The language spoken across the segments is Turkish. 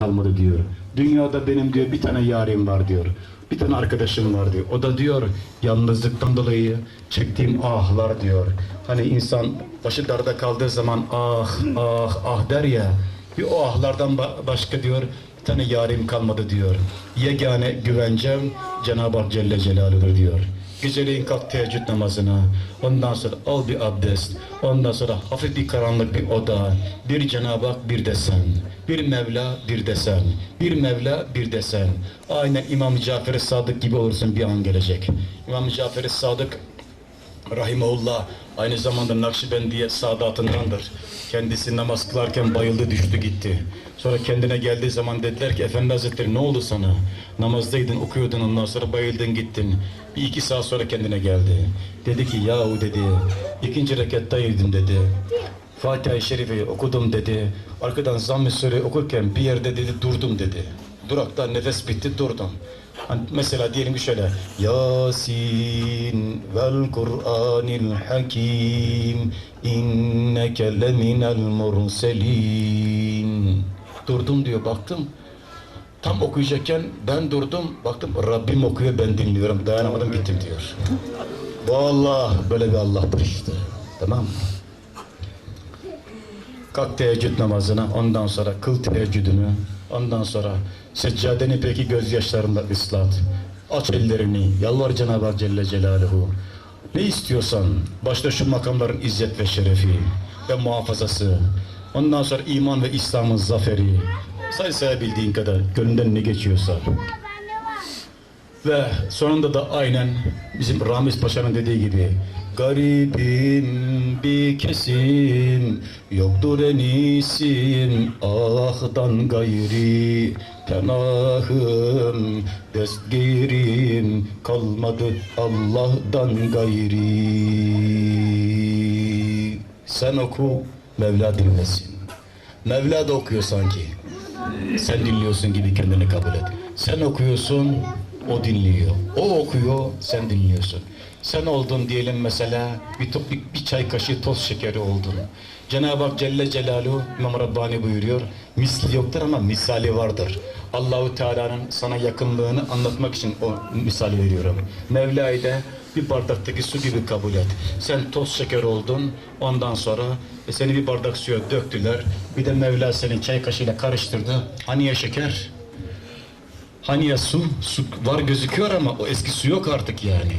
kalmadı diyor. Dünyada benim diyor bir tane yarim var diyor. Bir tane arkadaşım var diyor. O da diyor yalnızlıktan dolayı çektiğim ahlar diyor. Hani insan başı darda kaldığı zaman ah ah ah der ya. Bir o ahlardan ba- başka diyor tane yarim kalmadı diyor. Yegane güvencem Cenab-ı Hak Celle Celaluhu'dur diyor. Geceleyin kalk teheccüd namazına. Ondan sonra al bir abdest. Ondan sonra hafif bir karanlık bir oda. Bir Cenab-ı Hak bir desen. Bir Mevla bir desen. Bir Mevla bir desen. Aynen İmam Cafer-i Sadık gibi olursun bir an gelecek. İmam Cafer-i Sadık Rahimullah aynı zamanda Nakşibendiye saadatındandır. Kendisi namaz kılarken bayıldı düştü gitti. Sonra kendine geldiği zaman dediler ki Efendi Hazretleri ne oldu sana? Namazdaydın okuyordun ondan sonra bayıldın gittin. Bir iki saat sonra kendine geldi. Dedi ki yahu dedi ikinci rekattaydım dedi. Fatiha-i Şerife'yi okudum dedi. Arkadan zamm-ı Sure okurken bir yerde dedi durdum dedi. Durakta nefes bitti durdum. Hani mesela diyelim ki şöyle Yasin Kur'anil Hakim inneke leminel murselin Durdum diyor baktım Tam okuyacakken ben durdum baktım Rabbim okuyor ben dinliyorum dayanamadım gittim diyor. Vallahi böyle bir Allah'tır işte. Tamam mı? Kalk teheccüd namazına, ondan sonra kıl teheccüdünü, ondan sonra seccadeni peki gözyaşlarında ıslat. Aç ellerini, yalvar Cenab-ı Celle Celaluhu. Ne istiyorsan, başta şu makamların izzet ve şerefi ve muhafazası, ondan sonra iman ve İslam'ın zaferi, say sayabildiğin kadar, gönlünden ne geçiyorsa. Ve sonunda da aynen bizim Ramiz Paşa'nın dediği gibi Garibim bir kesim Yoktur enisim Ahdan gayri Penahım Destgirim Kalmadı Allah'tan gayri Sen oku Mevla dinlesin. Mevla da okuyor sanki. Sen dinliyorsun gibi kendini kabul et. Sen okuyorsun, o dinliyor. O okuyor, sen dinliyorsun. Sen oldun diyelim mesela bir, top, bir, bir çay kaşığı toz şekeri oldun. Cenab-ı Hak Celle Celaluhu İmam Rabbani buyuruyor. Misli yoktur ama misali vardır. Allahu Teala'nın sana yakınlığını anlatmak için o misali veriyorum. Mevla'yı da bir bardaktaki su gibi kabul et. Sen toz şeker oldun. Ondan sonra e, seni bir bardak suya döktüler. Bir de Mevla seni çay kaşığıyla karıştırdı. Hani ya şeker? Hani ya su? Su var gözüküyor ama o eski su yok artık yani.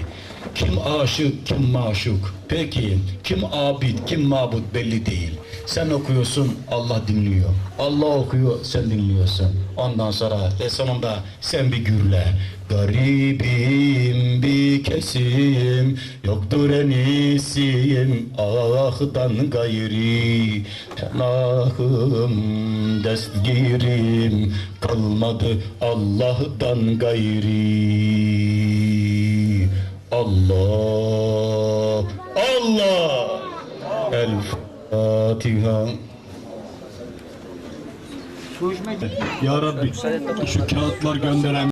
Kim aşık, kim maşuk. Peki kim abid, kim mabut belli değil. Sen okuyorsun, Allah dinliyor. Allah okuyor, sen dinliyorsun. Ondan sonra ve sonunda sen bir gürle. Garibim bir kesim, yoktur enisim, ahdan gayri. Penahım, destgirim, kalmadı Allah'tan gayri. Allah, Allah. El Fatiha. Ya Rabbi şu kağıtlar gönderen